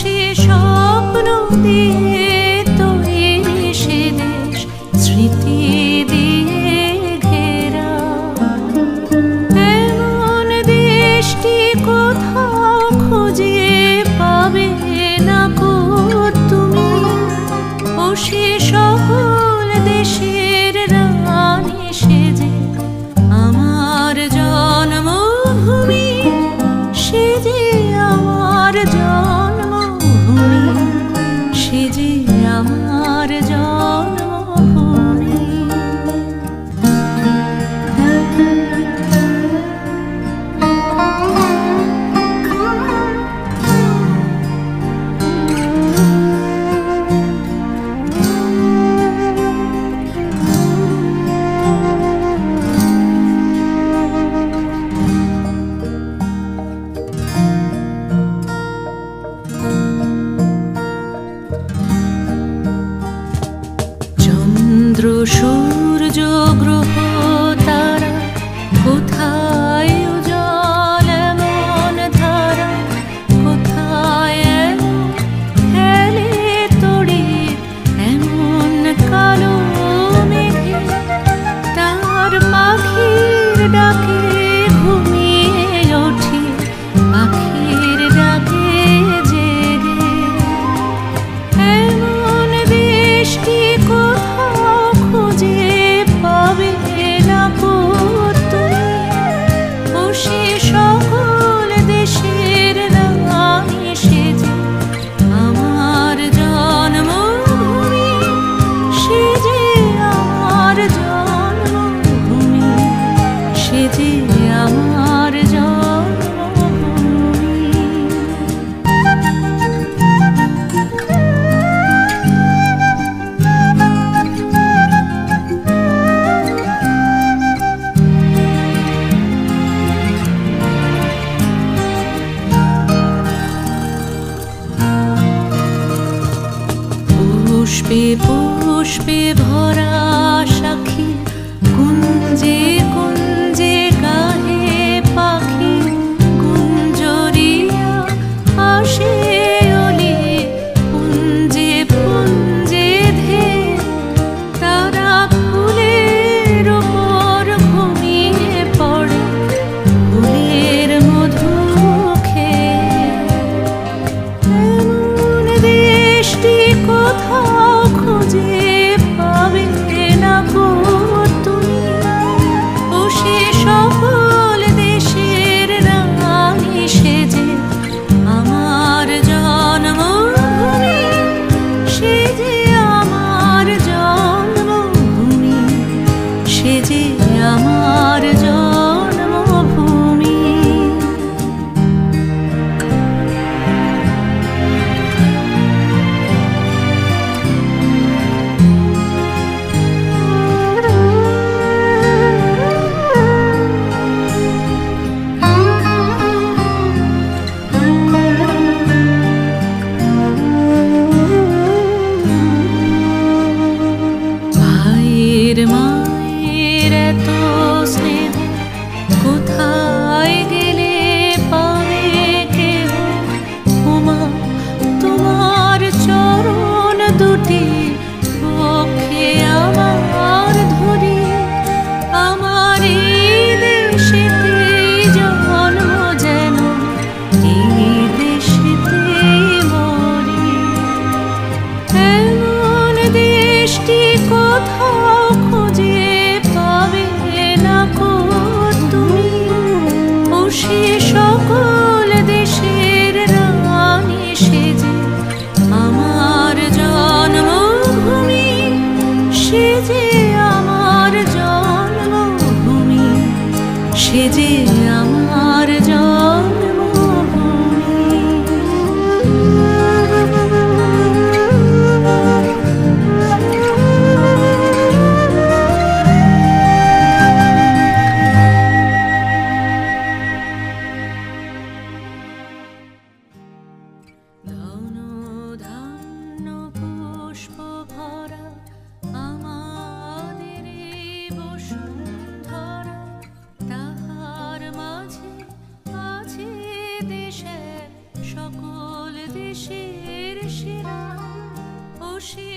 সে স্বপ্ন দিয়ে তৈরি সে দেশ স্মৃতি দিয়ে ঘেরা। এমন দেশটি কোথাও খুঁজিয়ে পাবে না কো তুমি। ও সে সকল দেশে চন্দ্র সূর্য গ্রহ পুষ্পে পুষ্পে ভরা সাক্ষী কুঞ্জে আমার জন্য মিষ্টি কোথাও খুঁজে পাবে না কো তুমি। খুশি সকল দেশের রানী সেজে, আমার জন্মভূমি। সেজে আমার জন্মভূমি। সেজে খুশি